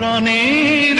প্রাণের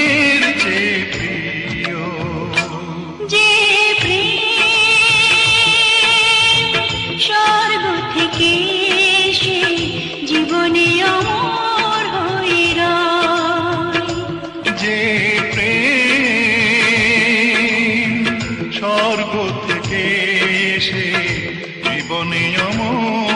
স্বর্গ থেকে এসে জীবনে অমর